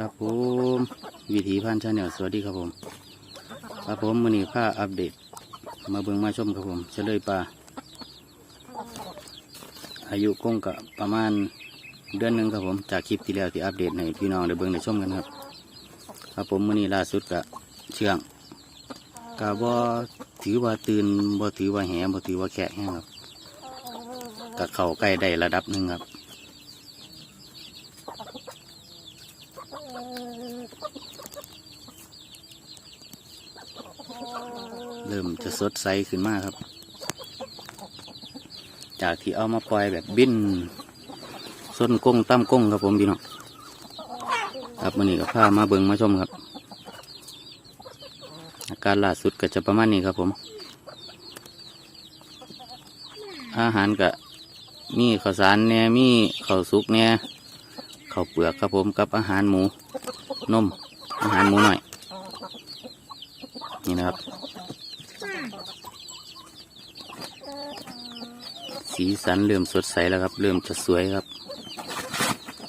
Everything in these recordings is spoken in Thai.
ครับผมวิถีพันธ์ชาแนลสวัสดีครับผม ครับผมมือนี้ผ้าอัปเดต มาเบิ่งมาชมครับผมเฉลยปลาอายุกงกะประมาณเดือนหนึ่งครับผมจากคลิปที่แล้วที่อัปเดตให้พี่น้องได้เบิ่งได้ชมกันครับ ครับผมมือนี้ล่าสุดกะเชื่องกะบ่ถือว่าตื่นบ่ถือว่าแหบ่ถือว่าแข้งครับกะเข่าใกล้ได้ระดับหนึ่งครับ เริ่มจะสดใสขึ้นมากครับ จากที่เอามาปล่อยแบบบินส้นก้งตั้มก้งครับผมพี่น้องครับมันนี้ก็พามาเบิงมาชมครับ อาการล่าสุดก็จะประมาณนี้ครับผม อาหารก็มีข้าวสารเนี่ยมีข้าวสุกเนี่ย ข้าวเปลือกครับผมกับอาหารหมูนมอาหารหมูหน่อย นี่นะครับ สีสันเริ่มสดใสแล้วครับ เริ่มจะสวยครับ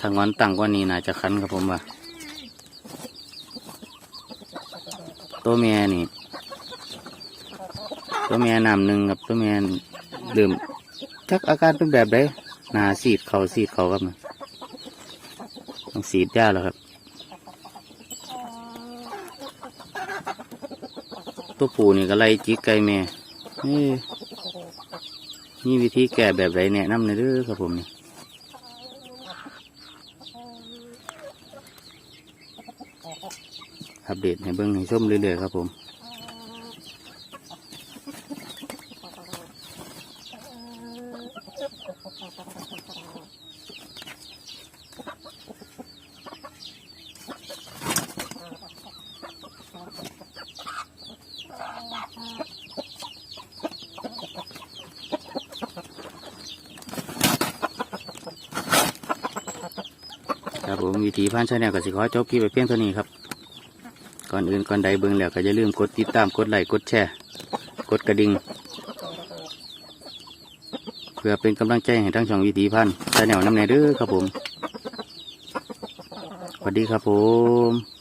ทางวันตั้งกว่านี้น่าจะคันครับผมว่าตัวแม่นี่ตัวแม่น้ำหนึ่งครับตัวแม่เริ่มจักอาการเป็นแบบไดหนาสีดเขาสีดเขาครับ ต้องสีดยาแล้วครับ ตัวผู้นี่ก็ไล่จิกไก่แม่นี่นี่วิธีแก้แบบไรแนะนำในอยด้อครับผมนี่อัปเดตให้เบิ้งให้ชมเรื่อยๆครับผม ครับผมวิธีพันชาแนลกสิขอจบคลิปไปเพียงเท่านี้ครับก่อนอื่นก่อนใดเบิ้งแล้วก็อย่าลืมกดติดตามกดไลค์กดแชร์กดกระดิ่งเพื่อเป็นกำลังใจให้ทั้งช่องวิถีพันชาแนลน้ำแนเด้อครับผมสวัสดีครับผม